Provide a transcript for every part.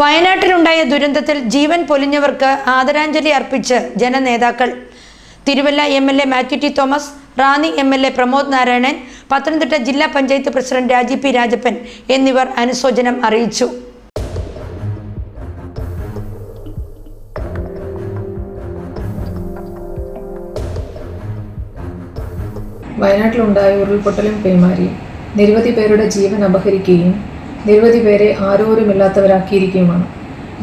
വയനാട്ടിലുണ്ടായ ദുരന്തത്തിൽ ജീവൻ പൊലിഞ്ഞവർക്ക് ആദരാഞ്ജലി അർപ്പിച്ച് ജനനേതാക്കൾ. Thiruvalla M L A Mathew T Thomas Ranni M L A Pramod Narayanan Pathanamthitta ജില്ലാ പഞ്ചായത്ത് പ്രസിഡന്റ് രാജി പി രാജപ്പൻ എന്നിവർ അനുശോചനം അറിയിച്ചു. വയനാട്ടിലുണ്ടായ ഉരുൾപൊട്ടലും പേമാരി നിരവധി പേരുടെ ജീവൻ അപഹരിക്കുകയും നിരവധി പേരെ ആരോരുമില്ലാത്തവരാക്കിയിരിക്കുകയുമാണ്.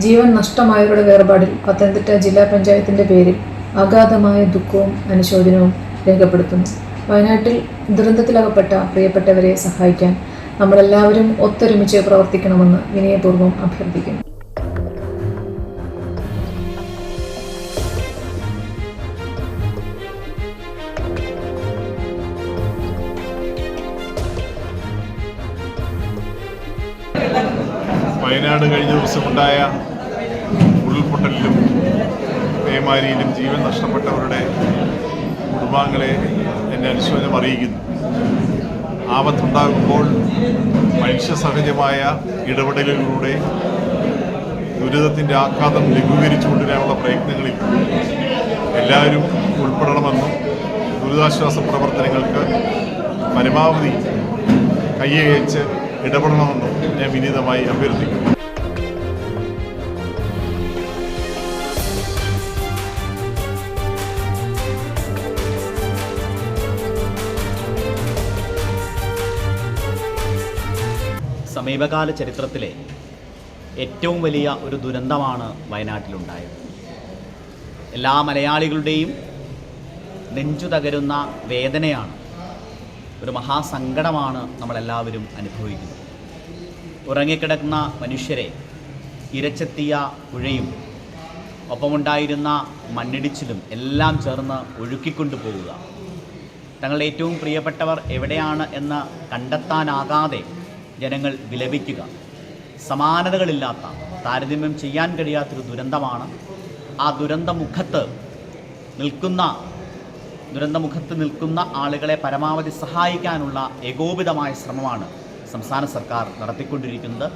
ജീവൻ നഷ്ടമായവരുടെ വേർപാടിൽ പത്തനംതിട്ട ജില്ലാ പഞ്ചായത്തിന്റെ പേരിൽ അഗാധമായ ദുഃഖവും അനുശോചനവും രേഖപ്പെടുത്തുന്നു. വയനാട്ടിൽ ദുരന്തത്തിലകപ്പെട്ട പ്രിയപ്പെട്ടവരെ സഹായിക്കാൻ നമ്മളെല്ലാവരും ഒത്തൊരുമിച്ച് പ്രവർത്തിക്കണമെന്ന് വിനയപൂർവം അഭ്യർത്ഥിക്കുന്നു. വയനാട് കഴിഞ്ഞ ദിവസം ഉണ്ടായ ഉരുൾപൊട്ടലിലും പേമാരിയിലും ജീവൻ നഷ്ടപ്പെട്ടവരുടെ കുടുംബാംഗങ്ങളെ എന്നെ അനുശോചനം അറിയിക്കുന്നു. ആപത്തുണ്ടാകുമ്പോൾ മനുഷ്യ സഹജമായ ഇടപെടലുകളിലൂടെ ദുരിതത്തിന്റെ ആഘാതം ലഘൂകരിച്ചു കൊണ്ടുവരാനുള്ള പ്രയത്നങ്ങളിൽ എല്ലാവരും ഉൾപ്പെടണമെന്നും ദുരിതാശ്വാസ പ്രവർത്തനങ്ങൾക്ക് പരമാവധി കയ്യയച്ച് ഇടപെടണമെന്നും ഞാൻ വിനീതമായി അഭ്യർത്ഥിക്കുന്നു. സമീപകാല ചരിത്രത്തിലെ ഏറ്റവും വലിയ ഒരു ദുരന്തമാണ് വയനാട്ടിലുണ്ടായത്. എല്ലാ മലയാളികളുടെയും നെഞ്ചു തകരുന്ന വേദനയാണ് ഒരു മഹാസങ്കടമാണ് നമ്മളെല്ലാവരും അനുഭവിക്കുന്നത്. ഉറങ്ങിക്കിടക്കുന്ന മനുഷ്യരെ ഇരച്ചെത്തിയ പുഴയും ഒപ്പമുണ്ടായിരുന്ന മണ്ണിടിച്ചിലും എല്ലാം ചേർന്ന് ഒഴുക്കിക്കൊണ്ടു പോവുക. തങ്ങളുടെ ഏറ്റവും പ്രിയപ്പെട്ടവർ എവിടെയാണ് എന്ന് കണ്ടെത്താനാകാതെ ജനങ്ങൾ വിലപിക്കുക. സമാനതകളില്ലാത്ത താരതമ്യം ചെയ്യാൻ കഴിയാത്തൊരു ദുരന്തമാണ് ആ ദുരന്തമുഖത്ത് നിൽക്കുന്ന ദുരന്തമുഖത്ത് നിൽക്കുന്ന ആളുകളെ പരമാവധി സഹായിക്കാനുള്ള ഏകോപിതമായ ശ്രമമാണ് സംസ്ഥാന സർക്കാർ നടത്തിക്കൊണ്ടിരിക്കുന്നത്.